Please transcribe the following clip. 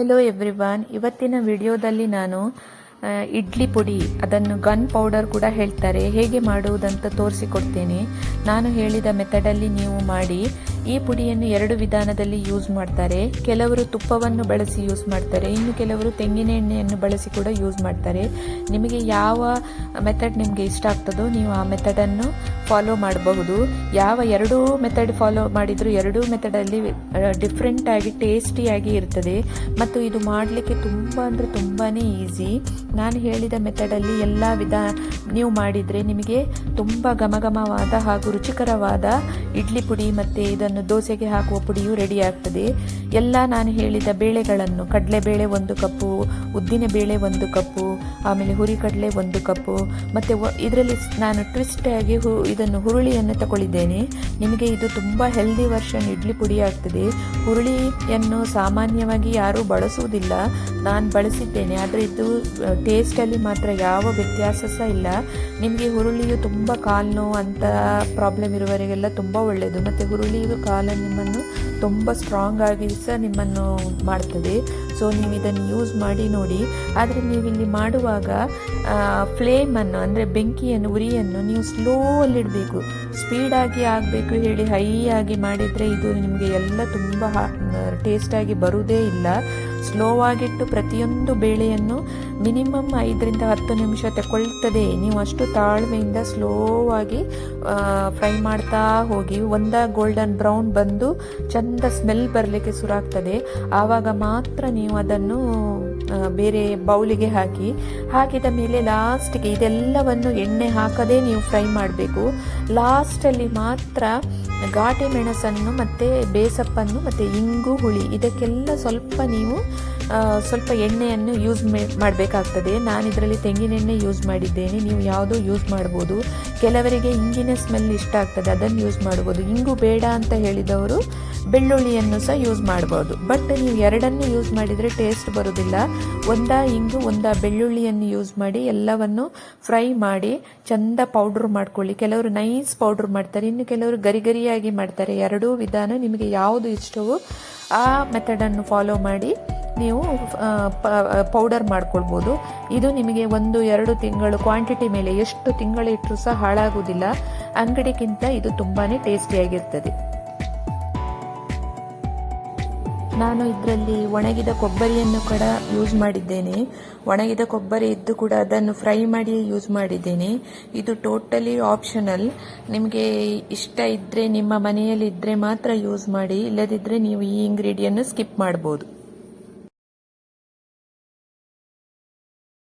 Hello everyone ಇವತ್ತಿನ ವಿಡಿಯೋದಲ್ಲಿ ನಾನು ಇಡ್ಲಿ ಪುಡಿ, ಅದನ್ನು ಗನ್ ಪೌಡರ್ ಕೂಡ ಹೇಳ್ತಾರೆ. ಹೇಗೆ ಮಾಡುವುದಂತ ತೋರಿಸಿಕೊಡ್ತೇನೆ. ನಾನು ಹೇಳಿದ ಮೆಥಡಲ್ಲಿ ನೀವು ಮಾಡಿ. ಈ ಪುಡಿಯನ್ನು ಎರಡು ವಿಧಾನದಲ್ಲಿ ಯೂಸ್ ಮಾಡ್ತಾರೆ. ಕೆಲವರು ತುಪ್ಪವನ್ನು ಬಳಸಿ ಯೂಸ್ ಮಾಡ್ತಾರೆ. ಇನ್ನು ಕೆಲವರು ತೆಂಗಿನ ಎಣ್ಣೆಯನ್ನು ಬಳಸಿ ಕೂಡ ಯೂಸ್ ಮಾಡ್ತಾರೆ. ನಿಮಗೆ ಯಾವ ಮೆಥಡ್ ನಿಮಗೆ ಇಷ್ಟ ಆಗ್ತದೋ ನೀವು ಆ ಮೆಥಡನ್ನು ಫಾಲೋ ಮಾಡಬಹುದು. ಯಾವ ಎರಡೂ ಮೆಥಡ್ ಫಾಲೋ ಮಾಡಿದರೂ ಎರಡೂ ಮೆಥಡಲ್ಲಿ ಡಿಫ್ರೆಂಟ್ ಆಗಿ ಟೇಸ್ಟಿಯಾಗಿ ಇರ್ತದೆ. ಮತ್ತು ಇದು ಮಾಡಲಿಕ್ಕೆ ತುಂಬ ಅಂದರೆ ತುಂಬಾ ಈಸಿ ನಾನು ಹೇಳಿದ ಮೆಥಡಲ್ಲಿ ಎಲ್ಲ ವಿಧ ನೀವು ಮಾಡಿದರೆ ನಿಮಗೆ ತುಂಬ ಘಮಘಮವಾದ ಹಾಗೂ ರುಚಿಕರವಾದ ಇಡ್ಲಿ ಪುಡಿ ಮತ್ತು ಇದನ್ನು ದೋಸೆಗೆ ಹಾಕುವ ಪುಡಿಯು ರೆಡಿ ಆಗ್ತದೆ. ಎಲ್ಲ ನಾನು ಹೇಳಿದ ಬೇಳೆಗಳನ್ನು, ಕಡಲೆಬೇಳೆ ಒಂದು ಕಪ್ಪು, ಉದ್ದಿನ ಬೇಳೆ ಒಂದು ಕಪ್ಪು, ಆಮೇಲೆ ಹುರಿಕಡಲೆ ಒಂದು ಕಪ್ಪು, ಮತ್ತು ಇದರಲ್ಲಿ ನಾನು ಟ್ವಿಸ್ಟಾಗಿ ಹು ಇದನ್ನು ಹುರುಳಿಯನ್ನು ತಗೊಳ್ಳಿದ್ದೇನೆ. ನಿಮಗೆ ಇದು ತುಂಬ ಹೆಲ್ದಿ ವರ್ಷನ್ ಇಡ್ಲಿ ಪುಡಿ ಆಗ್ತದೆ. ಹುರುಳಿಯನ್ನು ಸಾಮಾನ್ಯವಾಗಿ ಯಾರೂ ಬಳಸುವುದಿಲ್ಲ. ನಾನು ಬಳಸಿದ್ದೇನೆ, ಆದರೆ ಇದು ಟೇಸ್ಟಲ್ಲಿ ಮಾತ್ರ ಯಾವ ವ್ಯತ್ಯಾಸ ಸಹ ಇಲ್ಲ. ನಿಮಗೆ ಹುರುಳಿಯು ತುಂಬ ಕಾಲು ನೋವು ಅಂತ ಪ್ರಾಬ್ಲಮ್ ಇರುವವರಿಗೆಲ್ಲ ತುಂಬ ಒಳ್ಳೆಯದು ಮತ್ತು ಹುರುಳಿಯು ಕಾಲು ನಿಮ್ಮನ್ನು ತುಂಬ ಸ್ಟ್ರಾಂಗ್ ಆಗಿ ಸಹ ನಿಮ್ಮನ್ನು ಮಾಡ್ತದೆ. ಸೊ ನೀವು ಇದನ್ನು ಯೂಸ್ ಮಾಡಿ ನೋಡಿ. ಆದರೆ ನೀವು ಇಲ್ಲಿ ಮಾಡುವಾಗ ಫ್ಲೇಮನ್ನು ಅಂದರೆ ಬೆಂಕಿಯನ್ನು, ಉರಿಯನ್ನು ನೀವು ಸ್ಲೋ ಅಲ್ಲಿಡಬೇಕು ಸ್ಪೀಡಾಗಿ ಆಗಬೇಕು ಹೇಳಿ ಹೈ ಆಗಿ ಮಾಡಿದರೆ ಇದು ನಿಮಗೆ ಎಲ್ಲ ತುಂಬ ಟೇಸ್ಟಾಗಿ ಬರುವುದೇ ಇಲ್ಲ. ಸ್ಲೋ ಆಗಿಟ್ಟು ಪ್ರತಿಯೊಂದು ಬೇಳೆಯನ್ನು ಮಿನಿಮಮ್ ಐದರಿಂದ ಹತ್ತು ನಿಮಿಷ ತಗೊಳ್ತದೆ ನೀವು ಅಷ್ಟು ತಾಳ್ಮೆಯಿಂದ ಸ್ಲೋ ಆಗಿ ಫ್ರೈ ಮಾಡ್ತಾ ಹೋಗಿ, ಒಂದ ಗೋಲ್ಡನ್ ಬ್ರೌನ್ ಬಂದು ಚಂದ ಸ್ಮೆಲ್ ಬರಲಿಕ್ಕೆ ಶುರುವಾಗ್ತದೆ. ಆವಾಗ ಮಾತ್ರ ನೀವು ಅದನ್ನು ಬೇರೆ ಬೌಲಿಗೆ ಹಾಕಿ, ಹಾಕಿದ ಮೇಲೆ ಲಾಸ್ಟಿಗೆ ಇದೆಲ್ಲವನ್ನು ಎಣ್ಣೆ ಹಾಕದೇ ನೀವು ಫ್ರೈ ಮಾಡಬೇಕು. ಲಾಸ್ಟಲ್ಲಿ ಮಾತ್ರ ಘಾಟೆ ಮೆಣಸನ್ನು ಮತ್ತು ಬೇಸಪ್ಪನ್ನು ಮತ್ತು ಇಂಗು ಹುಳಿ ಇದಕ್ಕೆಲ್ಲ ಸ್ವಲ್ಪ ನೀವು ಸ್ವಲ್ಪ ಎಣ್ಣೆಯನ್ನು ಯೂಸ್ ಮಾಡಬೇಕಾಗ್ತದೆ ನಾನು ಇದರಲ್ಲಿ ತೆಂಗಿನೆಣ್ಣೆ ಯೂಸ್ ಮಾಡಿದ್ದೇನೆ. ನೀವು ಯಾವುದೋ ಯೂಸ್ ಮಾಡ್ಬೋದು. ಕೆಲವರಿಗೆ ಇಂಗಿನ ಸ್ಮೆಲ್ ಇಷ್ಟ ಆಗ್ತದೆ. ಅದನ್ನು ಯೂಸ್ ಮಾಡ್ಬೋದು. ಇಂಗು ಬೇಡ ಅಂತ ಹೇಳಿದವರು ಬೆಳ್ಳುಳ್ಳಿಯನ್ನು ಸಹ ಯೂಸ್ ಮಾಡ್ಬೋದು. ಬಟ್ ನೀವು ಎರಡನ್ನು ಯೂಸ್ ಮಾಡಿದರೆ ಟೇಸ್ಟ್ ಬರೋದಿಲ್ಲ. ಒಂದ ಇಂಗು, ಒಂದ ಬೆಳ್ಳುಳ್ಳಿಯನ್ನು ಯೂಸ್ ಮಾಡಿ ಎಲ್ಲವನ್ನು ಫ್ರೈ ಮಾಡಿ ಚಂದ ಪೌಡ್ರ್ ಮಾಡ್ಕೊಳ್ಳಿ. ಕೆಲವರು ನೈಸ್ ಪೌಡ್ರ್ ಮಾಡ್ತಾರೆ. ಇನ್ನು ಕೆಲವರು ಗರಿ ಗರಿಯಾಗಿ ಮಾಡ್ತಾರೆ. ಎರಡೂ ವಿಧಾನ ನಿಮಗೆ ಯಾವುದು ಇಷ್ಟವೋ ಆ ಮೆಥಡನ್ನು ಫಾಲೋ ಮಾಡಿ. ನೀವು ಪೌಡರ್ ಮಾಡ್ಕೊಳ್ಬೋದು. ಇದು ನಿಮಗೆ ಒಂದು, ಎರಡು ತಿಂಗಳು ಕ್ವಾಂಟಿಟಿ ಮೇಲೆ ಎಷ್ಟು ತಿಂಗಳು ಇಟ್ಟರೂ ಸಹ ಹಾಳಾಗುವುದಿಲ್ಲ. ಅಂಗಡಿಗಿಂತ ಇದು ತುಂಬಾ ಟೇಸ್ಟಿಯಾಗಿರ್ತದೆ ನಾನು ಇದರಲ್ಲಿ ಒಣಗಿದ ಕೊಬ್ಬರಿಯನ್ನು ಕೂಡ ಯೂಸ್ ಮಾಡಿದ್ದೇನೆ. ಒಣಗಿದ ಕೊಬ್ಬರಿ ಇದ್ದು ಕೂಡ ಅದನ್ನು ಫ್ರೈ ಮಾಡಿ ಯೂಸ್ ಮಾಡಿದ್ದೇನೆ. ಇದು ಟೋಟಲಿ ಆಪ್ಷನಲ್ ನಿಮಗೆ ಇಷ್ಟ ಇದ್ದರೆ ನಿಮ್ಮ ಮನೆಯಲ್ಲಿ ಇದ್ದರೆ ಮಾತ್ರ ಯೂಸ್ ಮಾಡಿ ಇಲ್ಲದಿದ್ದರೆ ನೀವು ಈ ಇಂಗ್ರೀಡಿಯನ್ನು ಸ್ಕಿಪ್ ಮಾಡ್ಬೋದು.